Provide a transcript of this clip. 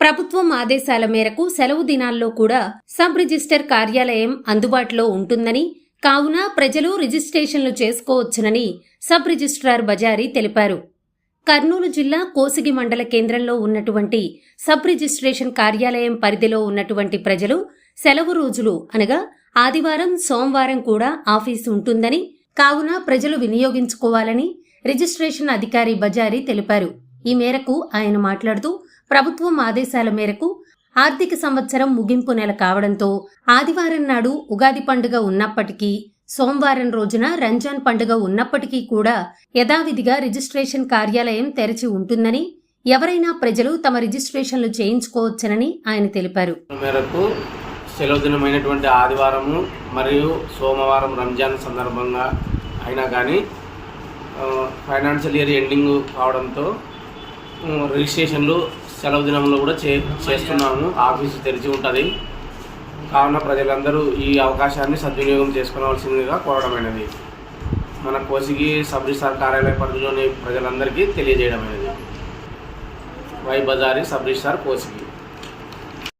ప్రభుత్వం ఆదేశాల మేరకు సెలవు దినాల్లో కూడా సబ్ రిజిస్టర్ కార్యాలయం అందుబాటులో ఉంటుందని కావున ప్రజలు రిజిస్ట్రేషన్లు చేసుకోవచ్చునని సబ్ రిజిస్ట్రార్ బజారి తెలిపారు. కర్నూలు జిల్లా కోసిగి మండల కేంద్రంలో ఉన్నటువంటి సబ్ రిజిస్ట్రేషన్ కార్యాలయం పరిధిలో ఉన్నటువంటి ప్రజలు సెలవు రోజులు అనగా ఆదివారం సోమవారం కూడా ఆఫీసు ఉంటుందని కావున ప్రజలు వినియోగించుకోవాలని రిజిస్ట్రేషన్ అధికారి బజారి తెలిపారు. ఈ మేరకు ఆయన మాట్లాడుతూ ప్రభుత్వం ఆదేశాల మేరకు ఆర్థిక సంవత్సరం ముగింపు నెల కావడంతో ఆదివారం నాడు ఉగాది పండుగ ఉన్నప్పటికీ సోమవారం రోజున రంజాన్ పండుగ ఉన్నప్పటికీ కూడా యథావిధిగా రిజిస్ట్రేషన్ కార్యాలయం తెరిచి ఉంటుందని ఎవరైనా ప్రజలు తమ రిజిస్ట్రేషన్లు చేయించుకోవచ్చునని ఆయన తెలిపారు. మేరకు సెలవు దినమైనటువంటి ఆదివారము మరియు సోమవారం రంజాన్ సందర్భంగా అయినా కానీ ఫైనాన్షియల్ ఇయర్ ఎండింగ్ కావడంతో రిజిస్ట్రేషన్లు సెలవు దినంలో కూడా చే చేస్తున్నాము. ఆఫీసు తెరిచి ఉంటుంది. కావున ప్రజలందరూ ఈ అవకాశాన్ని సద్వినియోగం చేసుకోవాల్సిందిగా కోరడమైనది. మన కోసిగి సబ్ రిజిస్టార్ కార్యాలయ పరిధిలోని ప్రజలందరికీ తెలియజేయడమైనది. Y Bazari sub registrar Kosigi.